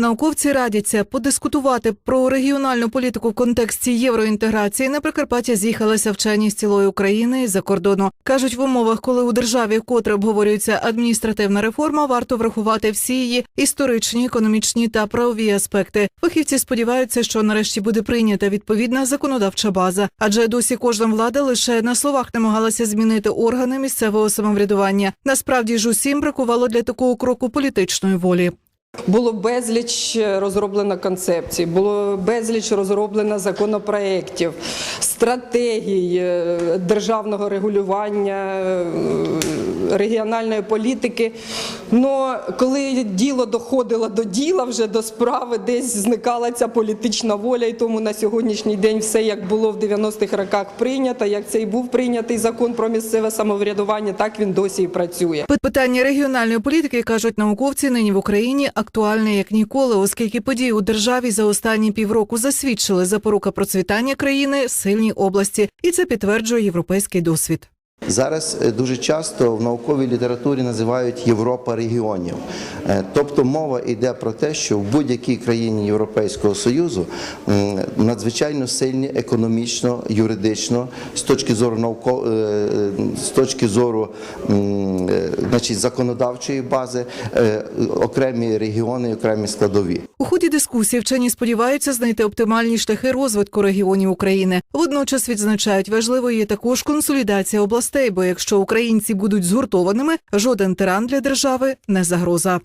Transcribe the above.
Науковці радяться подискутувати про регіональну політику в контексті євроінтеграції. На Прикарпаття з'їхалися вчені з цілої України і за кордону. кажуть, в умовах, коли у державі вкотре обговорюється адміністративна реформа, варто врахувати всі її історичні, економічні та правові аспекти. Фахівці сподіваються, що нарешті буде прийнята відповідна законодавча база, адже досі кожна влада лише на словах намагалася змінити органи місцевого самоврядування. Насправді ж усім бракувало для такого кроку політичної волі. Було безліч розроблено концепцій, було безліч розроблено законопроєктів, стратегій е, державного регулювання, е, регіональної політики. Но коли діло доходило до діла, вже до справи, десь зникала ця політична воля, і тому на сьогоднішній день все як було в 90-х роках прийнято, як цей був прийнятий закон про місцеве самоврядування, так він досі і працює. Пи- Питання регіональної політики кажуть науковці нині в Україні актуальне як ніколи, оскільки події у державі за останні півроку засвідчили запорука процвітання країни сильній області, і це підтверджує європейський досвід. Зараз е, дуже часто в науковій літературі називають Європа регіонів. Е, Тобто мова йде про те, що в будь-якій країні Європейського Союзу надзвичайно сильні економічно, юридично, з точки зору науко, е, з точки зору значить, законодавчої бази, окремі регіони, окремі складові. У ході дискусії вчені сподіваються знайти оптимальні шляхи розвитку регіонів України. Водночас відзначають, важливою є також консолідація областей, бо якщо українці будуть згуртованими, жоден тиран для держави не загроза.